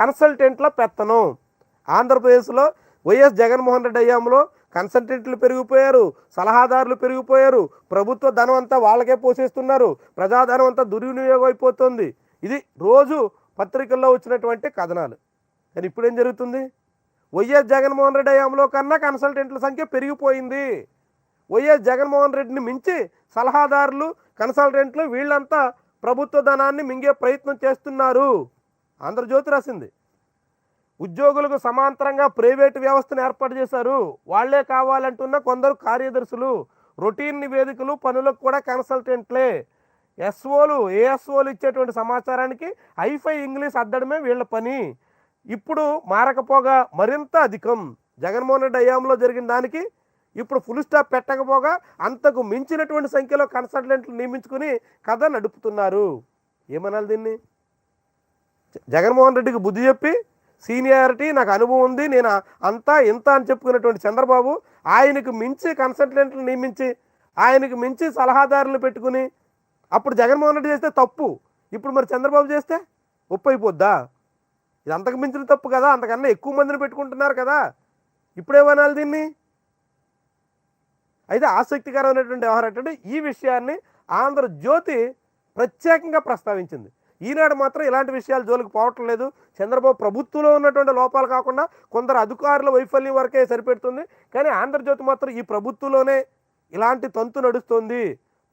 కన్సల్టెంట్ల పెత్తనం. ఆంధ్రప్రదేశ్లో వైఎస్ జగన్మోహన్ రెడ్డి హయాంలో కన్సల్టెంట్లు పెరిగిపోయారు సలహాదారులు పెరిగిపోయారు ప్రభుత్వ ధనం అంతా వాళ్ళకే పోషిస్తున్నారు ప్రజాధనం అంతా దుర్వినియోగం అయిపోతుంది. ఇది రోజు పత్రికల్లో వచ్చినటువంటి కథనాలు. కానీ ఇప్పుడేం జరుగుతుంది? వైఎస్ జగన్మోహన్ రెడ్డి హయాంలో కన్నా కన్సల్టెంట్ల సంఖ్య పెరిగిపోయింది. వైఎస్ జగన్మోహన్ రెడ్డిని మించి సలహాదారులు కన్సల్టెంట్లు వీళ్ళంతా ప్రభుత్వ ధనాన్ని మింగే ప్రయత్నం చేస్తున్నారు. ఆంధ్రజ్యోతి రాసింది. ఉద్యోగులకు సమాంతరంగా ప్రైవేటు వ్యవస్థను ఏర్పాటు చేశారు. వాళ్ళే కావాలంటున్న కొందరు కార్యదర్శులు రొటీన్ నివేదికలు పనులకు కూడా కన్సల్టెంట్లే. ఎస్ఓలు ఏఎస్ఓలు ఇచ్చేటువంటి సమాచారానికి హైఫై ఇంగ్లీష్ అద్దడమే వీళ్ళ పని. ఇప్పుడు మారకపోగా మరింత అధికం. జగన్మోహన్ రెడ్డి హయాంలో జరిగిన దానికి ఇప్పుడు ఫుల్ స్టాప్ పెట్టకపోగా అంతకు మించినటువంటి సంఖ్యలో కన్సల్టెంట్లు నియమించుకుని కథ నడుపుతున్నారు. ఏమనాలి దీన్ని? జగన్మోహన్ రెడ్డికి బుద్ధి చెప్పి సీనియారిటీ నాకు అనుభవం ఉంది నేను అంతా ఇంత అని చెప్పుకున్నటువంటి చంద్రబాబు ఆయనకు మించి కన్సల్టెంట్లు నియమించి ఆయనకు మించి సలహాదారులు పెట్టుకుని అప్పుడు జగన్మోహన్ రెడ్డి చేస్తే తప్పు. ఇప్పుడు మరి చంద్రబాబు చేస్తే ఉప్పు అయిపోద్దా ఇది అంతకు మించిన తప్పు కదా అంతకన్నా ఎక్కువ మందిని పెట్టుకుంటున్నారు కదా. ఇప్పుడేమనాలి దీన్ని? అయితే ఆసక్తికరమైనటువంటి వ్యవహారం ఏంటంటే ఈ విషయాన్ని ఆంధ్రజ్యోతి ప్రత్యేకంగా ప్రస్తావించింది. ఈనాడు మాత్రం ఇలాంటి విషయాలు జోలికి పోవటం లేదు. చంద్రబాబు ప్రభుత్వంలో ఉన్నటువంటి లోపాలు కాకుండా కొందరు అధికారుల వైఫల్యం వరకే సరిపెడుతుంది. కానీ ఆంధ్రజ్యోతి మాత్రం ఈ ప్రభుత్వంలోనే ఇలాంటి తంతు నడుస్తుంది.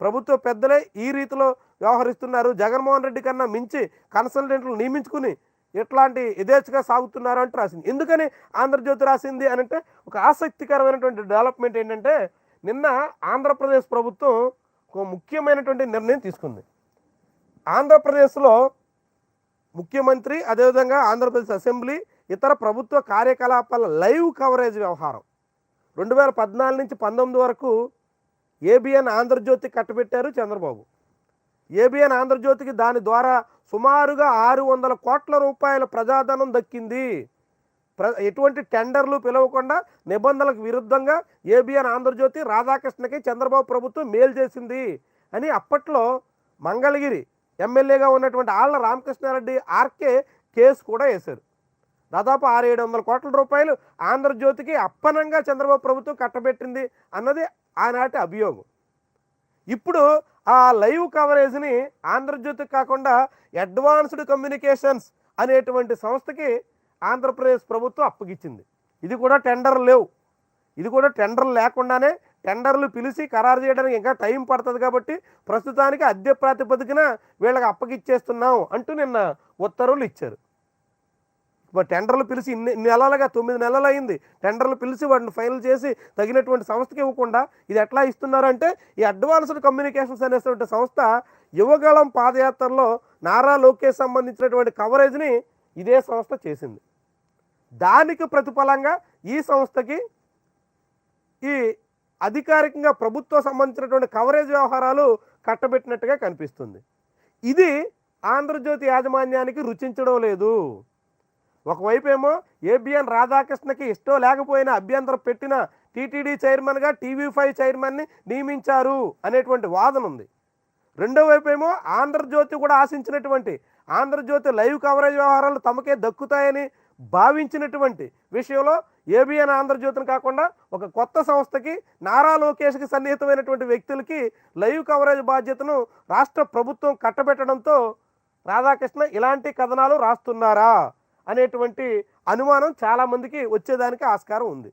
ప్రభుత్వ పెద్దలే ఈ రీతిలో వ్యవహరిస్తున్నారు. జగన్మోహన్ రెడ్డి కన్నా మించి కన్సల్టెంట్లు నియమించుకుని ఇట్లాంటి యథేచ్ఛగా సాగుతున్నారు అంటూ రాసింది. ఎందుకని ఆంధ్రజ్యోతి రాసింది అని అంటే ఒక ఆసక్తికరమైనటువంటి డెవలప్మెంట్ ఏంటంటే నిన్న ఆంధ్రప్రదేశ్ ప్రభుత్వం ఒక ముఖ్యమైనటువంటి నిర్ణయం తీసుకుంది. ఆంధ్రప్రదేశ్లో ముఖ్యమంత్రి అదేవిధంగా ఆంధ్రప్రదేశ్ అసెంబ్లీ ఇతర ప్రభుత్వ కార్యకలాపాల లైవ్ కవరేజ్ వ్యవహారం. రెండు వేల పద్నాలుగు నుంచి పంతొమ్మిది వరకు ఏబిఎన్ ఆంధ్రజ్యోతి కట్టబెట్టారు చంద్రబాబు. ఏబిఎన్ ఆంధ్రజ్యోతికి దాని ద్వారా సుమారుగా ఆరు వందల కోట్ల రూపాయల ప్రజాధనం దక్కింది. ప్ర ఎటువంటి టెండర్లు పిలవకుండా నిబంధనలకు విరుద్ధంగా ఏబిఎన్ ఆంధ్రజ్యోతి రాధాకృష్ణకి చంద్రబాబు ప్రభుత్వం మేలు చేసింది అని అప్పట్లో మంగళగిరి ఎమ్మెల్యేగా ఉన్నటువంటి ఆళ్ళ రామకృష్ణారెడ్డి ఆర్కే కేసు కూడా వేశారు. దాదాపు ఆరు ఏడు వందల కోట్ల రూపాయలు ఆంధ్రజ్యోతికి అప్పనంగా చంద్రబాబు ప్రభుత్వం కట్టబెట్టింది అన్నది ఆనాటి అభియోగం. ఇప్పుడు ఆ లైవ్ కవరేజ్ని ఆంధ్రజ్యోతికి కాకుండా అడ్వాన్స్డ్ కమ్యూనికేషన్స్ అనేటువంటి సంస్థకి ఆంధ్రప్రదేశ్ ప్రభుత్వం అప్పగిచ్చింది. ఇది కూడా టెండర్ లేవు. ఇది కూడా టెండర్ లేకుండానే టెండర్లు పిలిచి ఖరారు చేయడానికి ఇంకా టైం పడుతుంది కాబట్టి ప్రస్తుతానికి అద్దె ప్రాతిపదికన వీళ్ళకి అప్పగిచ్చేస్తున్నాం అంటూ నిన్న ఉత్తర్వులు ఇచ్చారు. ఇప్పుడు టెండర్లు పిలిచి ఇన్ని ఇన్ని నెలలుగా తొమ్మిది నెలలు అయింది. టెండర్లు పిలిచి వాటిని ఫైనల్ చేసి తగినటువంటి సంస్థకి ఇవ్వకుండా ఇది ఎట్లా ఇస్తున్నారంటే ఈ అడ్వాన్స్డ్ కమ్యూనికేషన్స్ అనేటువంటి సంస్థ యువగళం పాదయాత్రలో నారా లోకేష్ సంబంధించినటువంటి కవరేజ్ని ఇదే సంస్థ చేసింది. దానికి ప్రతిఫలంగా ఈ సంస్థకి ఈ అధికారికంగా ప్రభుత్వ సంబంధించినటువంటి కవరేజ్ వ్యవహారాలు కట్టబెట్టినట్టుగా కనిపిస్తుంది. ఇది ఆంధ్రజ్యోతి యాజమాన్యానికి రుచించడం లేదు. ఒకవైపు ఏమో ఏబిఎన్ రాధాకృష్ణకి ఇష్టం లేకపోయినా అభ్యంతరం పెట్టిన టీటీడీ చైర్మన్గా టీవీ ఫైవ్ చైర్మన్ని నియమించారు అనేటువంటి వాదన ఉంది. రెండో వైపు ఏమో ఆంధ్రజ్యోతి కూడా ఆశించినటువంటి ఆంధ్రజ్యోతి లైవ్ కవరేజ్ వ్యవహారాలు తమకే దక్కుతాయని భావించినటువంటి విషయంలో ఏబిఎన్ ఆంధ్రజ్యోతిని కాకుండా ఒక కొత్త సంస్థకి నారా లోకేష్కి సన్నిహితమైనటువంటి వ్యక్తులకి లైవ్ కవరేజ్ బాధ్యతను రాష్ట్ర ప్రభుత్వం కట్టబెట్టడంతో రాధాకృష్ణ ఇలాంటి కథనాలు రాస్తున్నారా అనేటువంటి అనుమానం చాలామందికి వచ్చేదానికి ఆస్కారం ఉంది.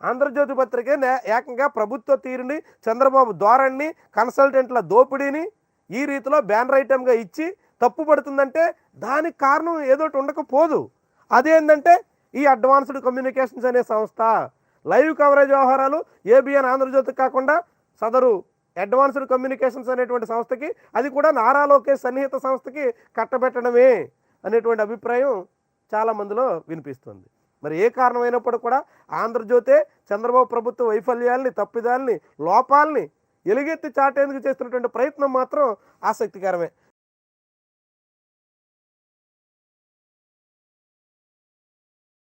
ఆంధ్రజ్యోతి పత్రిక ఏకంగా ప్రభుత్వ తీరుని చంద్రబాబు ధోరణిని కన్సల్టెంట్ల దోపిడీని ఈ రీతిలో బ్యానర్ ఐటెంగా ఇచ్చి తప్పు పడుతుందంటే దానికి కారణం ఏదోటి ఉండకపోదు. అదేంటంటే ఈ అడ్వాన్స్డ్ కమ్యూనికేషన్స్ అనే సంస్థ లైవ్ కవరేజ్ వ్యవహారాలు ఏబిఎన్ ఆంధ్రజ్యోతి కాకుండా సదరు అడ్వాన్స్డ్ కమ్యూనికేషన్స్ అనేటువంటి సంస్థకి అది కూడా నారా లోకేష్ సన్నిహిత సంస్థకి కట్టబెట్టడమే అనేటువంటి అభిప్రాయం చాలా మందిలో వినిపిస్తుంది. మరి ఏ కారణమైనప్పుడు కూడా ఆంధ్రజ్యోతే చంద్రబాబు ప్రభుత్వ వైఫల్యాల్ని తప్పిదాల్ని లోపాలని ఎలుగెత్తి చాటేందుకు చేస్తున్నటువంటి ప్రయత్నం మాత్రం ఆసక్తికరమే.